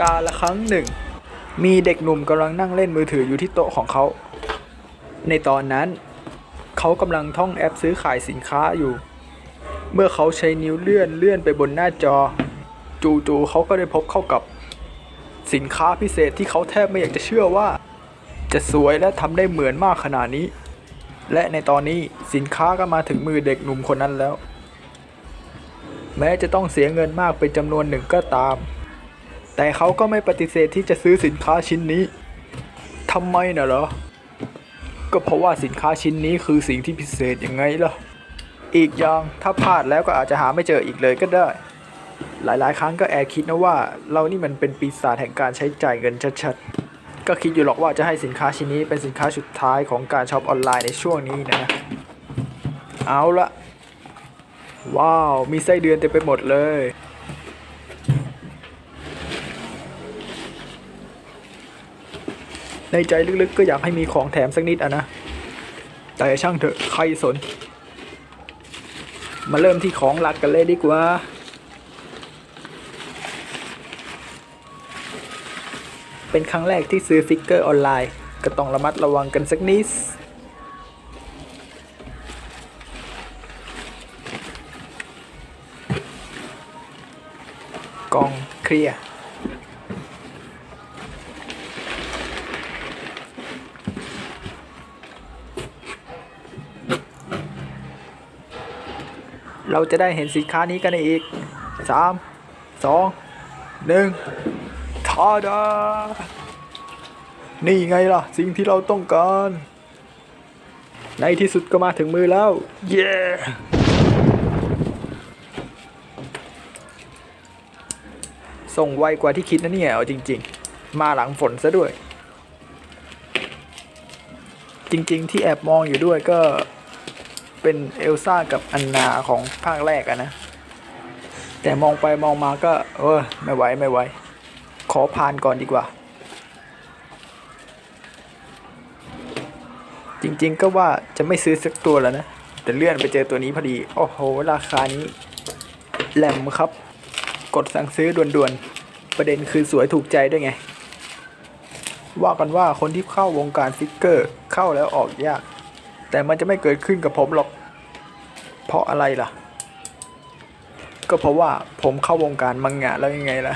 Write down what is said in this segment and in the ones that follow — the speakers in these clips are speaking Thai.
กาละครั้งหนึ่ง มีเด็กหนุ่มกำลังนั่งเล่นมือถืออยู่ที่โต๊ะของเขา ในตอนนั้น เขากำลังท่องแอปซื้อขายสินค้าอยู่ เมื่อเขาใช้นิ้วเลื่อนเลื่อนไปบนหน้าจอ จู่ๆเขาก็ได้พบเข้ากับ สินค้าพิเศษที่เขาแทบไม่อยากจะเชื่อว่า จะสวยและทำได้เหมือนมากขนาดนี้ และในตอนนี้สินค้าก็มาถึงมือเด็กหนุ่มคนนั้นแล้ว แม้จะต้องเสียเงินมากเป็นจำนวนหนึ่งก็ตาม แต่เขาก็ไม่ปฏิเสธที่จะซื้อสินค้าชิ้นนี้ทำไมน่ะเหรอ ก็เพราะว่าสินค้าชิ้นนี้คือสิ่งที่พิเศษยังไงล่ะ อีกอย่างถ้าพลาดแล้วก็อาจจะหาไม่เจออีกเลยก็ได้ หลายๆ ครั้งก็แอบคิดนะว่า เรานี่มันเป็นปีศาจแห่งการใช้จ่ายเงินชัดๆ ก็คิดอยู่หรอกว่าจะให้สินค้าชิ้นนี้เป็นสินค้าสุดท้ายของการช็อปออนไลน์ในช่วงนี้นะ เอาละว้าว มีไส้เดือนเต็มไปหมดเลย ในใจลึกๆก็อยากให้มีของแถมสักนิดอะนะ แต่ช่างเถอะใครสน มาเริ่มที่ของหลักกันเลยดีกว่า เป็นครั้งแรกที่ซื้อฟิกเกอร์ออนไลน์ ก็ต้องระมัดระวังกันสักนิดกองเคลียร์ เราจะได้เห็นสินค้านี้กันอีกสามสองหนึ่งทาดา นี่ไงล่ะ สิ่งที่เราต้องการ ในที่สุดก็มาถึงมือแล้ว เย้ส่งไวกว่าที่คิดนะเนี่ยเอาจริง ๆ มาหลังฝนซะด้วย จริง ๆ ที่แอบมองอยู่ด้วยก็ เป็นเอลซ่ากับอันนาของภาคแรกอะนะ แต่มองไปมองมาก็ เออ ไม่ไหวไม่ไหว ขอผ่านก่อนดีกว่า จริงๆก็ว่าจะไม่ซื้อสักตัวแล้วนะ แต่เลื่อนไปเจอตัวนี้พอดี โอ้โห ราคานี้ แหลมครับ กดสั่งซื้อด่วนๆ ประเด็นคือสวยถูกใจด้วยไง ว่ากันว่าคนที่เข้าวงการฟิกเกอร์เข้าแล้วออกยาก แต่มันจะไม่เกิดขึ้นกับผมหรอก เพราะอะไรล่ะ ก็เพราะว่าผมเข้าวงการมังงะแล้วยังไงล่ะ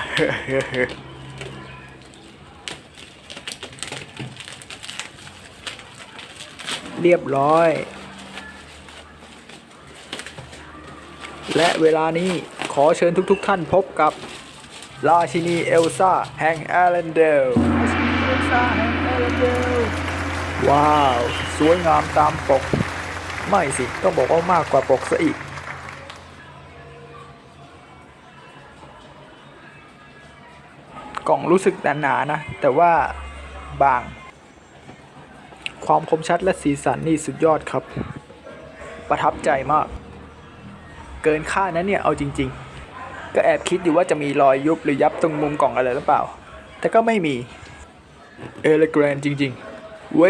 เรียบร้อย และเวลานี้ขอเชิญทุกๆทท่านพบกับ ราชินีเอลซ่าแห่งแอร์แลนเดลราชินีเอลซ่าแห่งแอร์แลนเดล ว้าว สวยงามตามปก ไม่สิ ต้องบอกว่ามากกว่าปกซะอีก กล่องรู้สึกหนาๆนะ แต่ว่าบาง ความคมชัดและสีสันนี่สุดยอดครับ ประทับใจมาก เกินค่านะเนี่ย เอาจริง ๆ ก็แอบคิดอยู่ว่าจะมีรอยยุบหรือยับตรงมุมกล่องอะไรหรือเปล่า แต่ก็ไม่มี เอเลแกรนจริง ๆ เว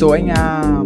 สวยงาม